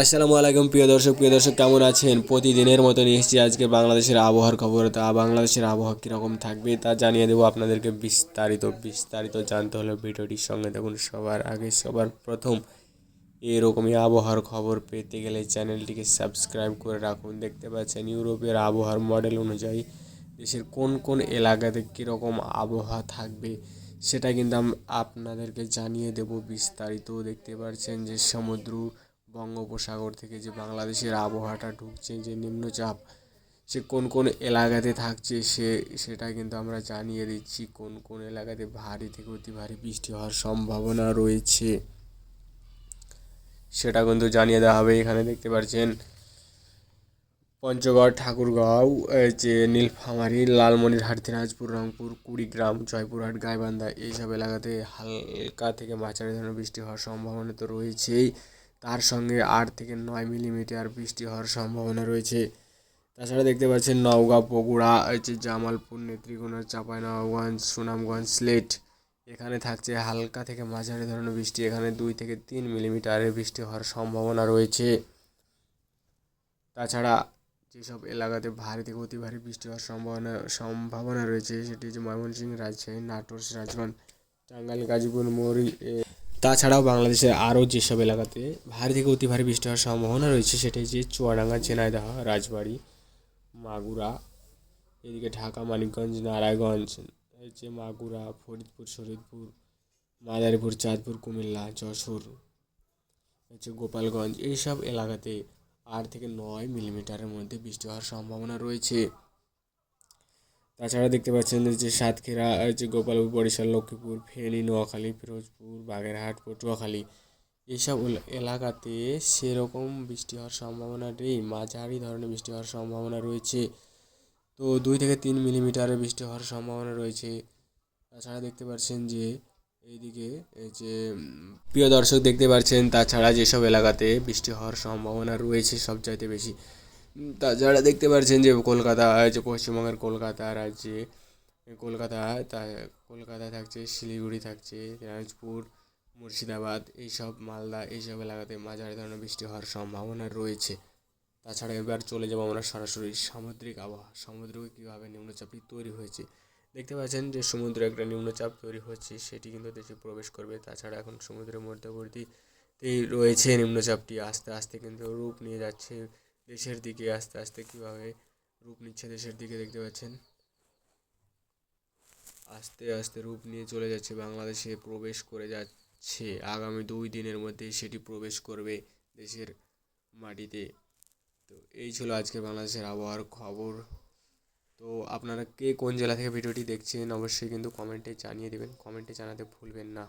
আসসালামু আলাইকুম, প্রিয় দর্শক প্রিয় দর্শক, কেমন আছেন? প্রতিদিনের মতো নিয়ে এসেছি আজকে বাংলাদেশের আবহাওয়ার খবর। তা বাংলাদেশের আবহাওয়া কীরকম থাকবে তা জানিয়ে দেবো আপনাদেরকে বিস্তারিত। বিস্তারিত জানতে হলে ভিডিওটির সঙ্গে দেখুন, সবার আগে, সবার প্রথম এরকমই আবহাওয়ার খবর পেতে গেলে চ্যানেলটিকে সাবস্ক্রাইব করে রাখুন। দেখতে পাচ্ছেন, ইউরোপের আবহাওয়ার মডেল অনুযায়ী দেশের কোন কোন এলাকাতে কীরকম আবহাওয়া থাকবে সেটা কিন্তু আপনাদেরকে জানিয়ে দেব বিস্তারিত। দেখতে পাচ্ছেন যে সমুদ্র বঙ্গোপসাগর থেকে যে বাংলাদেশের আবহাওয়াটা ঢুকছে, যে নিম্নচাপ, সে কোন কোন এলাকাতে থাকছে, সে, সেটা কিন্তু আমরা জানিয়ে দিচ্ছি। কোন কোন এলাকাতে ভারী থেকে অতি ভারী বৃষ্টি হওয়ার সম্ভাবনা রয়েছে, সেটা কিন্তু জানিয়ে দেওয়া হবে। এখানে দেখতে পাচ্ছেন পঞ্চগড়, ঠাকুরগাঁও যে নীলফামারী, লালমনিরহাট, দিনাজপুর, রংপুর, কুড়িগ্রাম, জয়পুরহাট, গাইবান্ধা, এইসব এলাকাতে হালকা থেকে মাঝারি ধরনের বৃষ্টি হওয়ার সম্ভাবনা তো রয়েছেই। তার সঙ্গে আট থেকে নয় মিলিমিটার বৃষ্টি হওয়ার সম্ভাবনা রয়েছে। তাছাড়া দেখতে পাচ্ছেন নওগাঁ বগুড়া যে জামালপুর নেত্রীগুনা চাঁপাইনবাবগঞ্জ সুনামগঞ্জ স্লেট এখানে থাকছে হালকা থেকে মাঝারি ধরনের বৃষ্টি। এখানে দুই থেকে তিন মিলিমিটারের বৃষ্টি হওয়ার সম্ভাবনা রয়েছে। তাছাড়া যেসব এলাকাতে ভারী থেকে অতি ভারী বৃষ্টি হওয়ার সম্ভাবনা সম্ভাবনা রয়েছে সেটি হচ্ছে ময়মনসিংহ রাজশাহী নাটোর সিরাজগঞ্জ টাঙ্গাইল গাজীপুর মৌরি এ, তাছাড়াও বাংলাদেশের আরও যেসব এলাকাতে ভারী থেকে অতি ভারী বৃষ্টি হওয়ার সম্ভাবনা রয়েছে, সেটাই যে চুয়াডাঙ্গা ঝিনাইদহ রাজবাড়ি, মাগুরা, এদিকে ঢাকা, মানিকগঞ্জ, নারায়ণগঞ্জ হচ্ছে মাগুরা, ফরিদপুর, শরীদপুর, মাদারীপুর, চাঁদপুর, কুমিল্লা, যশোর হচ্ছে গোপালগঞ্জ, এইসব এলাকাতে আট থেকে নয় মিলিমিটারের মধ্যে বৃষ্টি হওয়ার সম্ভাবনা রয়েছে। তাছাড়া দেখতে পাচ্ছেন যে সাতক্ষীরা যে গোপালপুর বরিশাল লক্ষ্মীপুর ফেনী নোয়াখালী ফিরোজপুর বাগেরহাট পটুয়াখালী এইসব এলাকাতে সেরকম বৃষ্টি হওয়ার সম্ভাবনা নেই মাঝারি ধরনের বৃষ্টি হওয়ার সম্ভাবনা রয়েছে। তো দুই থেকে তিন মিলিমিটারের বৃষ্টি হওয়ার সম্ভাবনা রয়েছে। তাছাড়া দেখতে পাচ্ছেন যে এইদিকে এই যে প্রিয় দর্শক দেখতে পাচ্ছেন তাছাড়া যেসব এলাকাতে বৃষ্টি হওয়ার সম্ভাবনা রয়েছে সবচাইতে বেশি উম, তাছাড়া দেখতে পাচ্ছেন যে কলকাতা যে পশ্চিমবঙ্গের কলকাতা রাজ্যে, কলকাতা তা কলকাতা থাকছে, শিলিগুড়ি থাকছে, দিনাজপুর, মুর্শিদাবাদ, এইসব মালদা, এইসব এলাকাতে মাঝারি ধরনের বৃষ্টি হওয়ার সম্ভাবনা রয়েছে। তাছাড়া এবার চলে যাব আমরা সরাসরি সামুদ্রিক আবহাওয়া সমুদ্রে কীভাবে নিম্নচাপটি তৈরি হয়েছে। দেখতে পাচ্ছেন যে সমুদ্রে একটা নিম্নচাপ তৈরি হচ্ছে, সেটি কিন্তু দেশে প্রবেশ করবে। তাছাড়া এখন সমুদ্রের মধ্যবর্তীতেই রয়েছে নিম্নচাপটি, আস্তে আস্তে কিন্তু রূপ নিয়ে যাচ্ছে দেশের দিকে আস্তে আস্তে কীভাবে রূপ নিচ্ছে দেশের দিকে দেখতে পাচ্ছেন? আস্তে আস্তে রূপ নিয়ে চলে যাচ্ছে, বাংলাদেশে প্রবেশ করে যাচ্ছে। আগামী দুই দিনের মধ্যে সেটি প্রবেশ করবে দেশের মাটিতে। তো এই ছিল আজকে বাংলাদেশের আবহাওয়ার খবর। তো আপনারা কে কোন জেলা থেকে ভিডিওটি দেখছেন, অবশ্যই কিন্তু কমেন্টে জানিয়ে দেবেন। কমেন্টে জানাতে ভুলবেন না।